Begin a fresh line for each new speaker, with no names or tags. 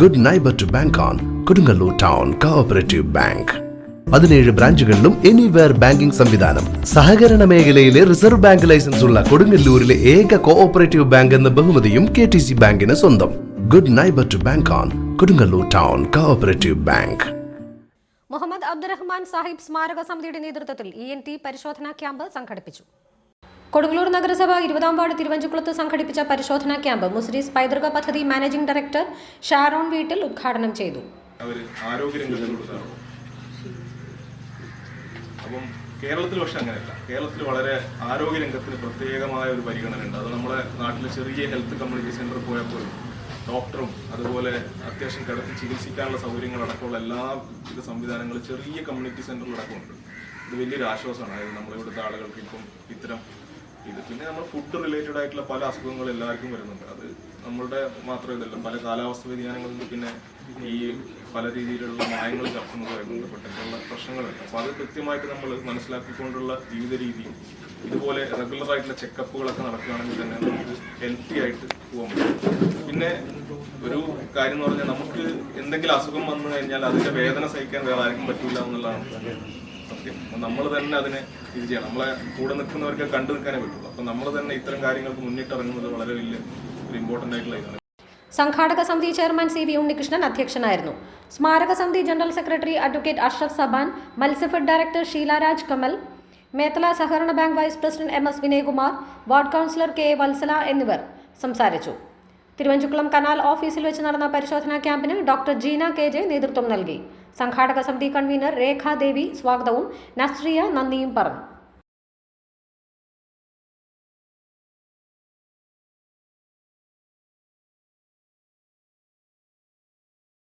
Good neighbour to bank on Kodungallur town cooperative bank പതിനേഴ് ബ്രാഞ്ചുകളിലും anywhere banking സംവിധാനം. സഹകരണ മേഖലയിലെ റിസർവ് ബാങ്ക് ലൈസൻസ് ഉള്ള കൊടുങ്ങല്ലൂരിലെ ഏക കോഓപ്പറേറ്റീവ് ബാങ്ക് എന്ന ബഹുമതിയും കെ ടി സി ബാങ്കിന് സ്വന്തം. Good neighbour to bank on Kodungallur town cooperative bank
Muhammad Abdurahiman Sahib സ്മാരക സമിതിയുടെ നേതൃത്വത്തിൽ ഇ എൻ ടി പരിശോധനാ ക്യാമ്പ് സംഘടിപ്പിച്ചു. കൊടുങ്ങല്ലൂർ നഗരസഭ ഇരുപതാം വാർഡ് തിരുവഞ്ചുകുളത്ത് സംഘടിപ്പിച്ച പരിശോധനാ ക്യാമ്പ് മുസ്ലിസ് പൈതൃക പദ്ധതി മാനേജിംഗ് ഡയറക്ടർ ഷാരോൺ വീട്ടിൽ ഉദ്ഘാടനം ചെയ്തു.
അപ്പം കേരളത്തിൽ പക്ഷെ അങ്ങനെയല്ല. കേരളത്തിൽ വളരെ ആരോഗ്യരംഗത്തിന് പ്രത്യേകമായ ഒരു പരിഗണന ഉണ്ട് അത് നമ്മുടെ നാട്ടിലെ ചെറിയ ഹെൽത്ത് കമ്മ്യൂണിറ്റി സെന്ററിൽ പോയാൽ പോലും ഡോക്ടറും അതുപോലെ അത്യാവശ്യം കിടത്തി ചികിത്സിക്കാനുള്ള സൗകര്യങ്ങൾ അടക്കമുള്ള എല്ലാ വിധ സംവിധാനങ്ങളും ചെറിയ കമ്മ്യൂണിറ്റി സെന്ററിൽ ഇത് വലിയൊരു ആശ്വാസമാണ്. അതായത് നമ്മളിവിടുത്തെ ആളുകൾക്ക് ഇപ്പം ഇത്തരം ഇത്. പിന്നെ നമ്മൾ ഫുഡ് റിലേറ്റഡ് ആയിട്ടുള്ള പല അസുഖങ്ങൾ എല്ലാവർക്കും വരുന്നുണ്ട്. അത് നമ്മളുടെ മാത്രം ഇതല്ല പല കാലാവസ്ഥ വ്യതിയാനങ്ങളിൽ പിന്നെ ഈ പല രീതിയിലുള്ള മായങ്ങൾ ചേർക്കുന്നതുമായി ബന്ധപ്പെട്ടിട്ടുള്ള പ്രശ്നങ്ങളുണ്ട്. അപ്പോൾ അത് കൃത്യമായിട്ട് നമ്മൾ മനസ്സിലാക്കിക്കൊണ്ടുള്ള ജീവിത രീതിയും ഇതുപോലെ റെഗുലർ ആയിട്ടുള്ള ചെക്കപ്പുകളൊക്കെ നടക്കുകയാണെങ്കിൽ തന്നെ നമുക്ക് ഹെൽത്തി ആയിട്ട് പോകാൻ പറ്റും. പിന്നെ ഒരു കാര്യം എന്ന് പറഞ്ഞാൽ നമുക്ക് എന്തെങ്കിലും അസുഖം വന്നു കഴിഞ്ഞാൽ അതിന്റെ വേദന സഹിക്കാൻ വേറെ ആർക്കും പറ്റില്ല എന്നുള്ളതാണ്. സത്യം. നമ്മൾ തന്നെ അതിനെ ഇത് ചെയ്യണം. നമ്മളെ കൂടെ നിൽക്കുന്നവർക്ക് കണ്ടു നിൽക്കാനേ പറ്റുള്ളൂ. അപ്പൊ നമ്മൾ തന്നെ ഇത്തരം കാര്യങ്ങൾക്ക് മുന്നിട്ടിറങ്ങുന്നത് വളരെ വലിയ ഒരു ഇമ്പോർട്ടന്റ് ആയിട്ടുള്ള
സംഘാടക സമിതി ചെയർമാൻ സി വി ഉണ്ണികൃഷ്ണൻ അധ്യക്ഷനായിരുന്നു. സ്മാരക സമിതി general secretary advocate Ashraf Saban Matsyafed director Sheelaraj Kamal Methala സഹകരണ bank vice president M S Vinayakumar ward councillor K Vatsala എന്നിവർ സംസാരിച്ചു. തിരുവഞ്ചുക്കുളം കനാൽ ഓഫീസിൽ വെച്ച് നടന്ന പരിശോധനാ ക്യാമ്പിന് ഡോക്ടർ ജീന കെ ജെ നേതൃത്വം നൽകി. സംഘാടക സമിതി കൺവീനർ രേഖാദേവി സ്വാഗതവും നസ്രിയ നന്ദിയും പറഞ്ഞു.